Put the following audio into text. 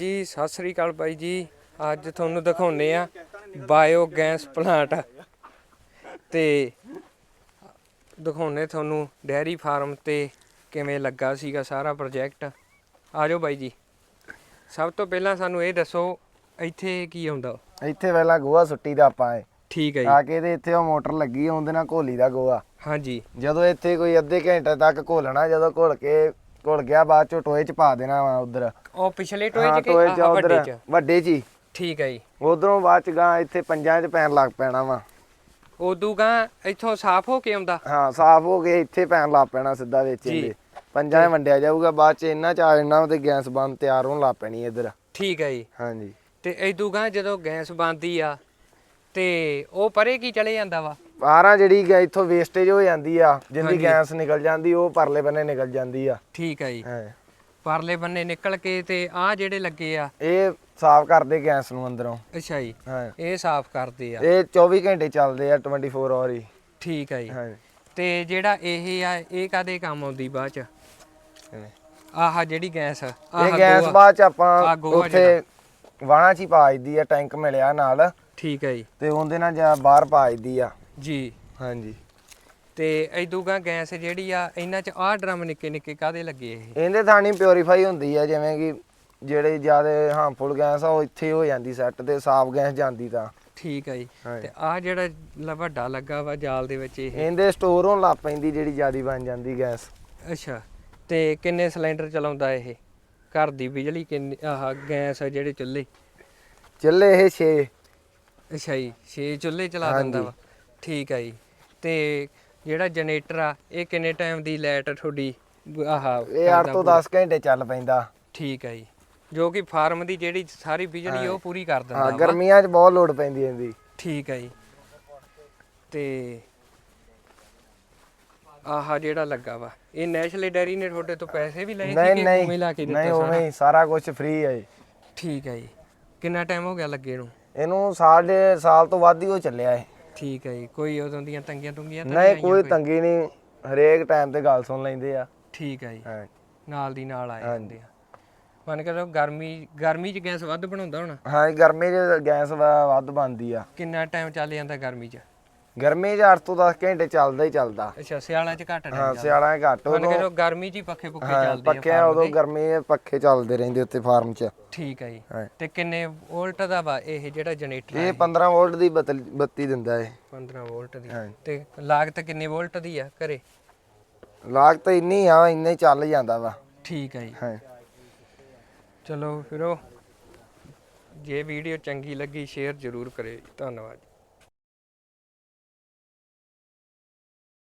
ਜੀ ਸਤਿ ਸ੍ਰੀ ਅਕਾਲ ਬਾਈ ਜੀ। ਅੱਜ ਤੁਹਾਨੂੰ ਦਿਖਾਉਨੇ ਆ ਬਾਇਓ ਗੈਸ ਪਲਾਂਟ। ਤੇ ਦਿਖਾਉਨੇ ਤੁਹਾਨੂੰ ਡੈਰੀ ਫਾਰਮ ਤੇ ਕਿਵੇਂ ਲੱਗਾ ਸੀਗਾ ਸਾਰਾ ਪ੍ਰੋਜੈਕਟ। ਆਜੋ ਬਾਈ ਜੀ। ਸਭ ਤੋਂ ਪਹਿਲਾਂ ਸਾਨੂੰ ਇਹ ਦੱਸੋ ਇੱਥੇ ਕੀ ਆਉਂਦਾ? ਇੱਥੇ ਪਹਿਲਾਂ ਗੋਹਾ ਸੁੱਟੀ ਦਾ ਆਪਾਂ ਇਹ। ਠੀਕ ਹੈ ਆ ਜੀ ਕੇ ਤੇ ਇੱਥੇ ਉਹ ਮੋਟਰ ਲੱਗੀ ਆ, ਉਹਦੇ ਨਾਲ ਘੋਲੀ ਦਾ ਗੋਹਾ। ਹਾਂਜੀ। ਜਦੋਂ ਇੱਥੇ ਕੋਈ ਅੱਧੇ ਘੰਟੇ ਤੱਕ ਘੋਲਣਾ ਜਦੋਂ ਘੋਲ ਕੇ ਘੁਲ ਗਿਆ ਬਾਅਦ ਚ ਟੋਏ ਚ ਪਾ ਦੇਣਾ ਵਾ ਉਧਰ। ਉਹ ਪਿਛਲੇ ਟੋਏ ਹਾਂ ਚ ਕਿ ਟੋਏ ਚ ਆਹ ਵੱਡੇ ਉਧਰ ਚ? ਵੱਡੇ ਚ ਹੀ। ਠੀਕ ਹੈ ਜੀ। ਉਧਰੋਂ ਬਾਅਦ ਚ ਗਾਂ ਇੱਥੇ ਪੰਜਾਂ ਚ ਪੈਣ ਲੱਗ ਪੈਣਾ ਵਾ। ਉਦੋਂ ਗਾ ਇੱਥੋਂ ਸਾਫ਼ ਹੋ ਕੇ ਆਉਂਦਾ? ਹਾਂ ਸਾਫ਼ ਹੋ ਕੇ ਇੱਥੇ ਪੈਣ ਲੱਗ ਪੈਣਾ ਸਿੱਧਾ ਵਿੱਚ ਜੀ। ਇਹਦੇ। ਪੰਜਾਂ 'ਚ ਵੰਡਿਆ ਜਾਊਗਾ ਬਾਅਦ ਚ ਇਹਨਾਂ ਚ ਆ ਜਾਣਾ ਤੇ ਗੈਸ ਬੰਦ ਤਿਆਰ ਹੋਣ ਲੱਗ ਪੈਣੀ ਇੱਧਰ। ਠੀਕ ਹੈ ਜੀ। ਹਾਂਜੀ। ਤੇ ਇਦੋਂ ਗਾ ਜਦੋਂ ਗੈਸ ਬੰਦੀ ਆ ਤੇ ਉਹ ਪਰੇ ਕੀ ਚਲੇ ਜਾਂਦਾ ਵਾ? ਬਾਹਰਾਂ ਜਿਹੜੀ ਗਾ ਇੱਥੋਂ ਵੇਸਟੇਜ ਹੋ ਜਾਂਦੀ ਆ ਜਿੰਦੀ। ਗੈਸ ਨਿਕਲ ਜਾਂਦੀ ਉਹ ਪਰਲੇ ਬੰਨੇ ਨਿਕਲ ਜਾਂਦੀ ਆ। ਠੀਕ ਹੈ ਜੀ। ਹਾਂ। ਪਰਲੇ ਬੰਨੇ ਨਿਕਲ ਕੇ ਤੇ ਆਹ ਜਿਹੜੇ ਲੱਗੇ ਆ। ਇਹ ਸਾਫ਼ ਕਰਦੇ ਗੈਸ ਨੂੰ ਅੰਦਰੋਂ। ਅੱਛਾ ਜੀ। ਹਾਂ। ਇਹ ਸਾਫ਼ ਕਰਦੇ ਆ। ਇਹ 24 ਘੰਟੇ ਚੱਲਦੇ ਆ 24 ਆਵਰ ਹੀ। ਠੀਕ ਹੈ ਜੀ। ਹਾਂ। ਤੇ ਜਿਹੜਾ ਇਹ ਆ ਇਹ ਕਾਦੇ ਕੰਮ ਆਉਂਦੀ ਬਾਅਦ ਚ? ਆਹ ਜਿਹੜੀ ਗੈਸ ਇਹ ਗੈਸ। ਬਾਅਦ ਚ ਆਪਾਂ ਉੱਥੇ ਵਾਣਾ ਚ ਹੀ ਪਾ ਦਿੱਦੀ ਆ ਟੈਂਕ ਮਿਲਿਆ ਨਾਲ। ਠੀਕ ਹੈ ਜੀ। ਤੇ ਉਹਦੇ ਨਾਲ ਜਾਂ ਬਾਹਰ ਪਾ ਦਿੱਦੀ ਆ। ਜੀ। ਹਾਂਜੀ। ਤੇ ਇਦੋਂ ਗਾ ਗੈਸ ਜਿਹੜੀ ਆ ਇਹਨਾਂ ਚ ਆਹ ਡਰਮ ਨਿੱਕੇ ਨਿੱਕੇ ਕਾਦੇ ਲੱਗੇ ਇਹ? ਇਹਦੇ ਥਾਣੀ ਪਿਉਰੀਫਾਈ ਹੁੰਦੀ ਆ ਜਿਵੇਂ ਕਿ ਜਿਹੜੇ ਜ਼ਿਆਦਾ ਹਾਰਮਫੁਲ ਗੈਸ ਆ ਉਹ ਇੱਥੇ ਹੋ ਜਾਂਦੀ ਸੈੱਟ ਤੇ ਸਾਫ਼ ਗੈਸ ਜਾਂਦੀ ਤਾਂ। ਠੀਕ ਹੈ ਜੀ। ਤੇ ਆਹ ਜਿਹੜਾ ਲ- ਵੱਡਾ ਲੱਗਾ ਵਾ ਜਾਲ ਦੇ ਵਿੱਚ ਇਹ? ਇਹਦੇ ਸਟੋਰ ਹੋਣ ਲੱਗ ਪੈਂਦੀ ਜਿਹੜੀ ਜ਼ਿਆਦੀ ਬਣ ਜਾਂਦੀ ਗੈਸ। ਅੱਛਾ। ਤੇ ਕਿੰਨੇ ਸਿਲੰਡਰ ਚਲਾਉਂਦਾ ਇਹ? ਘਰ ਦੀ ਬਿਜਲੀ ਕਿੰਨੀ ਆਹ ਗੈਸ ਆ ਜਿਹੜੇ ਚੁੱਲ੍ਹੇ? ਚੱਲੇ ਇਹ 6 ਅੱਛਾ ਜੀ 6 ਚੁੱਲ੍ਹੇ ਚਲਾ ਦਿੰਦਾ ਹਾਂਜੀ। ਠੀਕ ਹੈ ਜੀ। ਤੇ ਜਿਹੜਾ ਜਨਰੇਟਰ ਆ ਇਹ ਕਿੰਨੇ ਟਾਈਮ ਦੀ ਲਾਈਟ ਤੁਹਾਡੀ? ਆਹ ਇਹ ਕਰਦਾ 8 ਤੋਂ ਪੂਰਾ? 10 ਘੰਟੇ ਚੱਲ ਪੈਂਦਾ। ਠੀਕ ਹੈ ਜੀ। ਜੋ ਕਿ ਫਾਰਮ ਦੀ ਜਿਹੜੀ ਸਾਰੀ ਬਿਜਲੀ ਉਹ ਪੂਰੀ ਕਰ ਦਿੰਦਾ ਹਾਂ। ਗਰਮੀਆਂ 'ਚ ਬਹੁਤ ਲੋਡ ਪੈਂਦੀ ਇਹਦੀ। ਠੀਕ ਹੈ ਜੀ। ਤੇ ਆਹ ਜਿਹੜਾ ਲੱਗਾ ਵਾ ਇਹ ਨੈਸ਼ਨਲ ਡੈਰੀ ਨੇ ਤੁਹਾਡੇ ਤੋਂ ਪੈਸੇ ਵੀ ਲਏ ਸੀ ਨਹੀਂ ਕਿ ਨਹੀਂ। ਉਵੇਂ ਲਾ ਕੇ ਦਿੱਤਾ ਨਹੀਂ ਉਵੇਂ ਹੀ ਸਾਰਾ ਕੁਝ ਫ੍ਰੀ ਹੈ ਜੀ। ਠੀਕ ਹੈ ਜੀ। ਕਿੰਨਾ ਟਾਈਮ ਹੋ ਗਿਆ ਲੱਗੇ ਨੂੰ? ਇਹਨੂੰ ਸਾਲ ਦੇ ਸਾਲ ਤੋਂ ਵੱਧ ਹੀ ਉਹ ਚੱਲਿਆ ਹੈ ਠੀਕ ਹੈ ਜੀ ਕੋਈ ਉਦੋਂ ਦੀਆਂ ਤੰਗੀਆਂ ਤੁੰਗੀਆਂ ਤਾਂ ਨਹੀਂ ਕੋਈ ਤੰਗੀ ਨਹੀਂ ਹਰੇਕ ਟਾਈਮ ਤੇ ਗੱਲ ਸੁਣ ਲੈਂਦੇ ਆ। ਠੀਕ ਹੈ ਜੀ। ਹਾਂ। ਨਾਲ ਦੀ ਨਾਲ ਆਏ। ਹੁੰਦੇ ਆ। ਮੰਨ ਕੇ ਚਲੋ ਗਰਮੀ ਗਰਮੀ 'ਚ ਗੈਸ ਵੱਧ ਬਣਾਉਂਦਾ ਹੋਣਾ? ਹਾਂ ਗਰਮੀ 'ਚ ਗੈਸ ਵੱਧ ਬਣਦੀ ਆ। ਕਿੰਨਾ ਟਾਈਮ ਚੱਲ ਜਾਂਦਾ ਗਰਮੀ 'ਚ? ਗਰਮੀ 'ਚ 8 ਤੋਂ 10 ਘੰਟੇ ਚੱਲਦਾ ਹੀ ਚੱਲਦਾ। ਅੱਛਾ ਸਿਆਲਾਂ 'ਚ ਘੱਟ ਹਾਂ ਸਿਆਲਾਂ 'ਚ ਘੱਟ। ਮੰਨ ਕੇ ਉਦੋਂ ਗਰਮੀ 'ਚ ਹੀ ਪੱਖੇ ਪੁੱਖੇ ਹਾਂ ਚੱਲਦੇ ਆ ਪੱਖੇ farm ਉਦੋਂ ਦੇ। ਗਰਮੀ 'ਚ ਪੱਖੇ ਚੱਲਦੇ ਰਹਿੰਦੇ ਉੱਤੇ ਫਾਰਮ 'ਚ। ਠੀਕ ਹੈ ਜੀ। ਹਾਂ। ਤੇ ਕਿੰਨੇ ਵੋਲਟ ਦਾ ਵਾ ਇਹ ਜਿਹੜਾ ਜਨਰੇਟਰ ਇਹ 15 ਵੋਲਟ ਦੀ ਬਤਲ- ਬੱਤੀ ਦਿੰਦਾ ਹੈ 15 ਵੋਲਟ ਦੀ। ਹਾਂ। ਤੇ ਲਾਗਤ ਕਿੰਨੇ ਵੋਲਟ ਦੀ ਆ ਘਰੇ? ਲਾਗਤ ਇੰਨੀ ਆ ਇੰਨੇ ਚੱਲ ਜਾਂਦਾ ਵਾ। ਠੀਕ ਹੈ ਜੀ। ਹਾਂ। ਚਲੋ ਫਿਰ ਉਹ ਜੇ ਵੀਡੀਓ ਚੰਗੀ ਲੱਗੀ ਸ਼ੇਅਰ ਜ਼ਰੂਰ ਕਰਿਓ ਜੀ। ਧੰਨਵਾਦ।